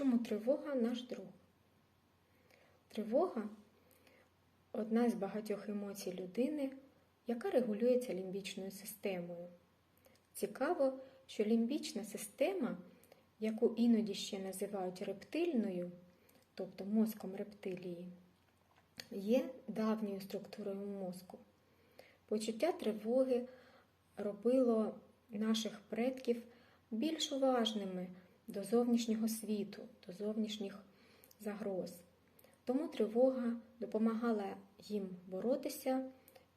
Чому тривога наш друг? Тривога одна з багатьох емоцій людини, яка регулюється лімбічною системою. Цікаво, що лімбічна система, яку іноді ще називають рептильною, тобто мозком рептилії, є давньою структурою мозку. Почуття тривоги робило наших предків більш уважними до зовнішнього світу, до зовнішніх загроз. Тому тривога допомагала їм боротися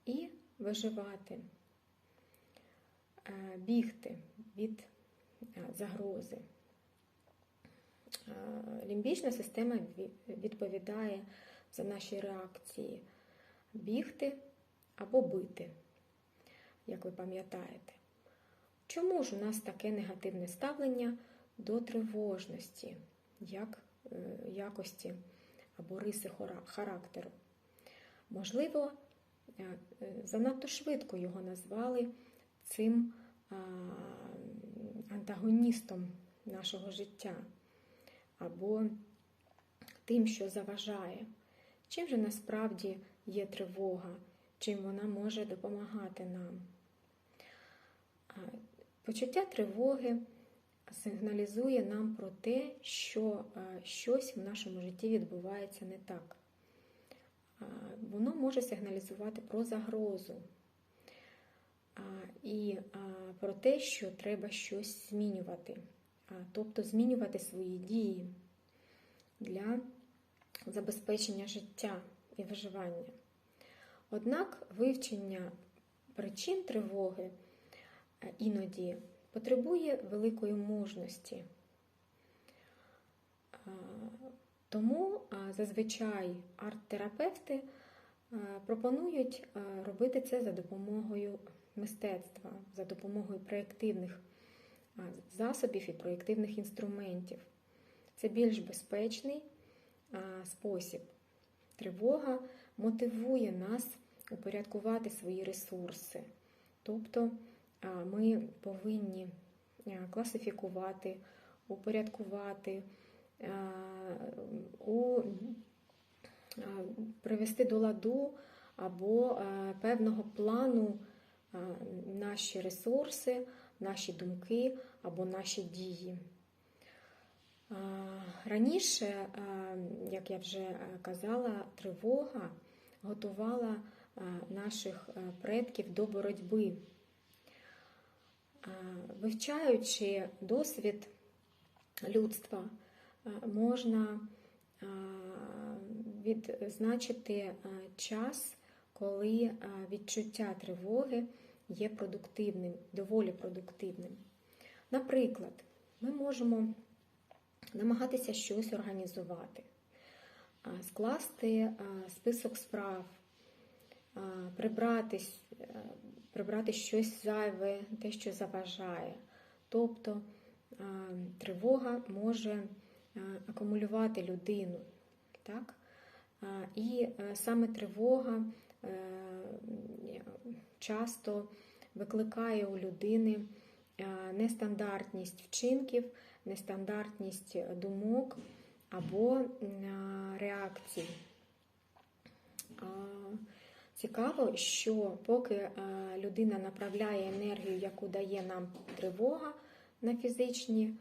і виживати, е, бігти від е, загрози. Е, Лімбічна система відповідає за наші реакції бігти або бити, як ви пам'ятаєте. Чому ж у нас таке негативне ставлення до тривожності, як якості або риси характеру? Можливо, занадто швидко його назвали цим антагоністом нашого життя або тим, що заважає. Чим же насправді є тривога, чим вона може допомагати нам? Почуття тривоги сигналізує нам про те, що щось в нашому житті відбувається не так. Воно може сигналізувати про загрозу і про те, що треба щось змінювати, тобто змінювати свої дії для забезпечення життя і виживання. Однак вивчення причин тривоги іноді потребує великої мужності. Тому зазвичай арт-терапевти пропонують робити це за допомогою мистецтва, за допомогою проєктивних засобів і проєктивних інструментів. Це більш безпечний спосіб. Тривога мотивує нас упорядкувати свої ресурси. Тобто ми повинні класифікувати, упорядкувати, привести до ладу або певного плану наші ресурси, наші думки або наші дії. Раніше, як я вже казала, тривога готувала наших предків до боротьби. Вивчаючи досвід людства, можна відзначити час, коли відчуття тривоги є продуктивним, доволі продуктивним. Наприклад, ми можемо намагатися щось організувати, скласти список справ, прибрати, прибрати щось зайве, те, що заважає. Тобто тривога може акумулювати людину. Так? І саме тривога часто викликає у людини нестандартність вчинків, нестандартність думок або реакцій. Цікаво, що поки людина направляє енергію, яку дає нам тривога на фізичні